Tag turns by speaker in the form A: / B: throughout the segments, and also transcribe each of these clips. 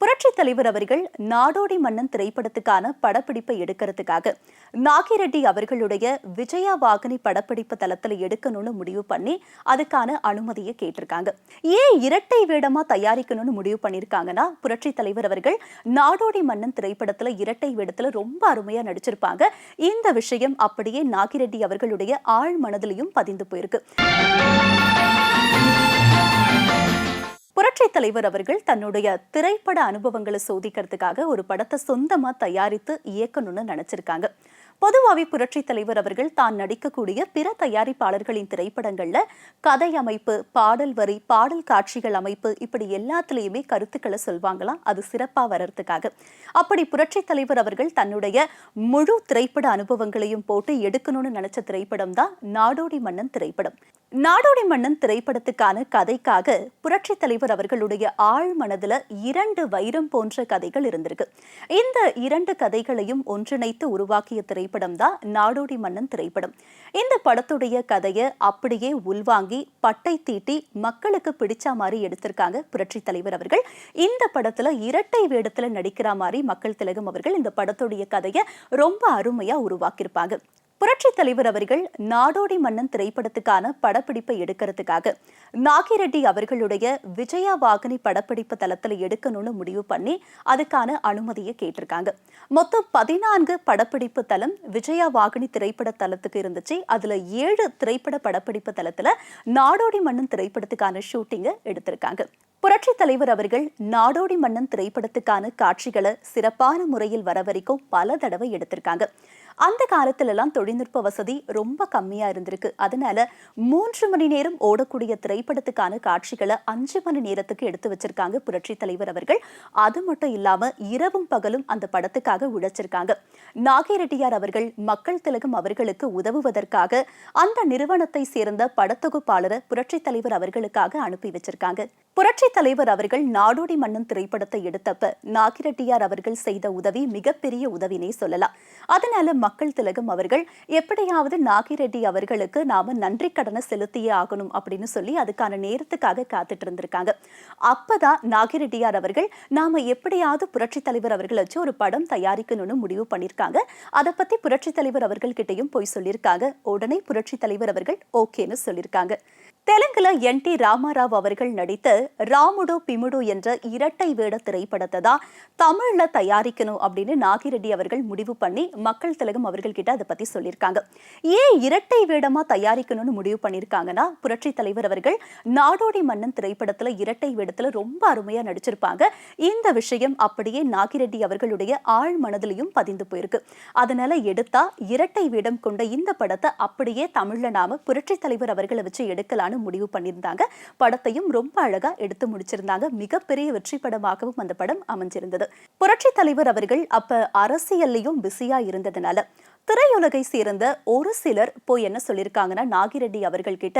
A: புரட்சி தலைவர் அவர்கள் நாடோடி மன்னன் திரைப்படத்துக்கான படப்பிடிப்பை எடுக்கிறதுக்காக நாகிரெட்டி அவர்களுடைய விஜயா வாகினி படப்பிடிப்பு தளத்தில் எடுக்கணும்னு முடிவு பண்ணி அதுக்கான அனுமதியை கேட்டிருக்காங்க. ஏன் இரட்டை வேடமா தயாரிக்கணும்னு முடிவு பண்ணியிருக்காங்கன்னா புரட்சி தலைவர் அவர்கள் நாடோடி மன்னன் திரைப்படத்தில் இரட்டை வேடத்தில் ரொம்ப அருமையா நடிச்சிருப்பாங்க. இந்த விஷயம் அப்படியே நாகிரெட்டி அவர்களுடைய ஆழ் மனதிலையும் பதிந்து போயிருக்கு. புரட்சி தலைவர் அவர்கள் தன்னுடைய திரைப்பட அனுபவங்களை சோதிக்கிறதுக்காக ஒரு படத்தை சொந்தமா தயாரித்து இயக்கணும்னு நினைச்சிருக்காங்க. பொதுவாகவே புரட்சி தலைவர் அவர்கள் தான் நடிக்கக்கூடிய பிற தயாரிப்பாளர்களின் திரைப்படங்கள்ல கதை அமைப்பு பாடல் வரி பாடல் காட்சிகள் அமைப்பு இப்படி எல்லாத்துலேயுமே கருத்துக்களை சொல்வாங்களாம் அது சிறப்பா வர்றதுக்காக. அப்படி புரட்சி தலைவர் அவர்கள் தன்னுடைய முழு திரைப்பட அனுபவங்களையும் போட்டு எடுக்கணும்னு நினைச்ச திரைப்படம் தான் நாடோடி மன்னன் திரைப்படம். நாடோடி மன்னன் திரைப்படத்துக்கான கதைக்காக புரட்சி தலைவர் அவர்களுடைய ஆழ் மனதில் இரண்டு வைரம் போன்ற கதைகள் இருந்திருக்கு. இந்த இரண்டு கதைகளையும் ஒன்றிணைத்து உருவாக்கிய திரைப்படம் தான் நாடோடி மன்னன் திரைப்படம். இந்த படத்துடைய கதையை அப்படியே உள்வாங்கி பட்டை தீட்டி மக்களுக்கு பிடிச்ச மாதிரி எடுத்திருக்காங்க புரட்சி தலைவர் அவர்கள். இந்த படத்துல இரட்டை வேடத்துல நடிக்கிற மாதிரி மக்கள் திலகம் அவர்கள் இந்த படத்துடைய கதையை ரொம்ப அருமையா உருவாக்கியிருப்பாங்க. புரட்சித் தலைவர் அவர்கள் நாடோடி மன்னன் திரைப்படத்துக்கான படப்பிடிப்பை எடுக்கிறதுக்காக நாகிரெட்டி அவர்களுடைய விஜயா வாகினி படப்பிடிப்பு தளத்தில் எடுக்கணும்னு முடிவு பண்ணி அதுக்கான அனுமதியை கேட்டிருக்காங்க. மொத்தம் பதினான்கு படப்பிடிப்பு தளம் விஜயா வாகினி திரைப்பட தளத்துக்கு இருந்துச்சு. அதுல ஏழு திரைப்பட படப்பிடிப்பு தளத்துல நாடோடி மன்னன் திரைப்படத்துக்கான ஷூட்டிங்கை எடுத்திருக்காங்க. புரட்சி தலைவர் அவர்கள் நாடோடி மன்னன் திரைப்படத்துக்கான காட்சிகளை சிறப்பான முறையில் வர வரைக்கும் பல தடவை எடுத்திருக்காங்க. அந்த காலத்துல எல்லாம் தொழில்நுட்ப வசதி ரொம்ப கம்மியா இருந்திருக்கு. அதனால மூன்று மணி நேரம் ஓடக்கூடிய திரைப்படத்துக்கான காட்சிகளை அஞ்சு மணி நேரத்துக்கு எடுத்து வச்சிருக்காங்க புரட்சி தலைவர் அவர்கள். அது மட்டும் இல்லாம இரவும் பகலும் அந்த படத்துக்காக உழைச்சிருக்காங்க. நாகேரெட்டியார் அவர்கள் மக்கள் திலகம் அவர்களுக்கு உதவுவதற்காக அந்த நிறுவனத்தை சேர்ந்த படத்தொகுப்பாளரை புரட்சி தலைவர் அவர்களுக்காக அனுப்பி வச்சிருக்காங்க. புரட்சி தலைவர் அவர்கள் நாடோடி மன்னன் திரைப்படத்தை எடுத்தப்ப நாகிரெட்டியார் அவர்கள் செய்த உதவி மிகப்பெரிய உதவினே சொல்லலாம். அதனால மக்கள் திலகம் அவர்கள் எப்படியாவது நாகிரெட்டி அவர்களுக்கு நாம நன்றி கடனை செலுத்தியே ஆகணும் அப்படின்னு சொல்லி அதுக்கான நேரத்துக்காக காத்துட்டு இருந்திருக்காங்க. அப்பதான் நாகிரெட்டியார் அவர்கள் நாம எப்படியாவது புரட்சி தலைவர் அவர்கள் வச்சு ஒரு படம் தயாரிக்கணும்னு முடிவு பண்ணியிருக்காங்க அதை பத்தி புரட்சி தலைவர் அவர்கள் கிட்டையும் போய் சொல்லியிருக்காங்க. உடனே புரட்சி தலைவர் அவர்கள் ஓகேன்னு சொல்லியிருக்காங்க. தெலுங்குல என் டி ராமாராவ் அவர்கள் நடித்த ராமுடு பிமுடு என்ற இரட்டை வேட திரைப்படத்தை தான் தமிழ்ல தயாரிக்கணும் அப்படின்னு நாகிரெட்டி அவர்கள் முடிவு பண்ணி மக்கள் திலகம் அவர்கள் கிட்ட அதை பத்தி சொல்லியிருக்காங்க. ஏன் இரட்டை வேடமா தயாரிக்கணும்னு முடிவு பண்ணியிருக்காங்கன்னா புரட்சி தலைவர் அவர்கள் நாடோடி மன்னன் திரைப்படத்துல இரட்டை வேடத்துல ரொம்ப அருமையா நடிச்சிருப்பாங்க. இந்த விஷயம் அப்படியே நாகிரெட்டி அவர்களுடைய ஆழ் மனதிலையும் பதிந்து போயிருக்கு. அதனால எடுத்தா இரட்டை வேடம் கொண்ட இந்த படத்தை அப்படியே தமிழ்ல நாம புரட்சி தலைவர் அவர்களை வச்சு எடுக்கலான்னு முடிவு பண்ணியிருந்தாங்க. படத்தையும் ரொம்ப அழகா எடுத்து முடிச்சிருந்தாங்க. மிகப்பெரிய வெற்றி படமாகவும் அந்த படம் அமைஞ்சிருந்தது. புரட்சி தலைவர் அவர்கள் அப்ப அரசியல்லையும் பிஸியா இருந்ததுனால திரையுலகை சேர்ந்த ஒரு சிலர் போய் என்ன சொல்லியிருக்காங்கன்னா நாகிரெட்டி அவர்கள் கிட்ட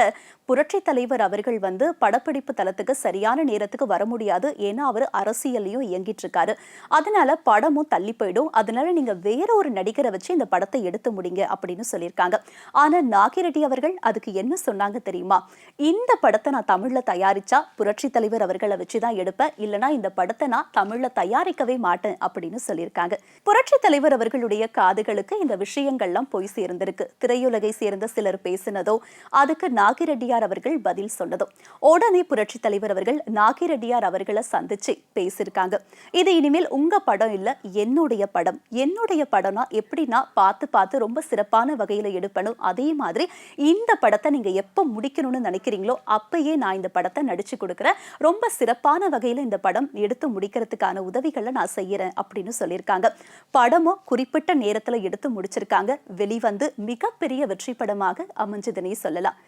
A: புரட்சி தலைவர் அவர்கள் வந்து படப்பிடிப்பு தளத்துக்கு சரியான நேரத்துக்கு வர முடியாது. ஏன்னா அவர் அரசியல்லையும் இயங்கிட்டு இருக்காரு அதனால படமும் தள்ளி போயிடும். அதனால நீங்க வேற ஒரு நடிகரை வச்சு இந்த படத்தை எடுத்து முடிங்க அப்படின்னு சொல்லியிருக்காங்க. ஆனா நாகிரெட்டி அவர்கள் அதுக்கு என்ன சொன்னாங்க தெரியுமா? இந்த படத்தை நான் தமிழ்ல தயாரிச்சா புரட்சி தலைவர் அவர்களை வச்சு தான் எடுப்பேன். இல்லைன்னா இந்த படத்தை நான் தமிழ்ல தயாரிக்கவே மாட்டேன் அப்படின்னு சொல்லியிருக்காங்க. புரட்சி தலைவர் அவர்களுடைய காதுகளுக்கு இந்த விஷயங்கள்லாம் போய் சேர்ந்திருக்கு. திரையுலகை சேர்ந்த சிலர் பேசினதோ அதுக்கு நாகிரெட்டியார் அவர்கள் பதில் சொன்னதோ. உடனே புரட்சி தலைவர் அவர்கள் நாகிரெட்டியார் அவர்களை சந்திச்சு பேசியிருக்காங்க. இது இனிமேல் உங்க படம் இல்ல என்னுடைய படம். என்னுடைய படம்னா எப்படின்னா பார்த்து பார்த்து ரொம்ப சிறப்பான வகையில எடுப்பணும். அதே மாதிரி இந்த படத்தை நீங்க எப்போ முடிக்கணும்னு நினைக்கிறீங்களோ அப்பயே நான் இந்த படத்தை நடிச்சு கொடுக்குறேன். ரொம்ப சிறப்பான வகையில இந்த படம் எடுத்து முடிக்கிறதுக்கான உதவிகளை நான் செய்யறேன் அப்படின்னு சொல்லியிருக்காங்க. படமும் குறிப்பிட்ட நேரத்துல எடுத்து முடிச்சிருக்காங்க. வெளிவந்து மிகப்பெரிய வெற்றி படமாக அமைஞ்சதுன்னே சொல்லலாம்.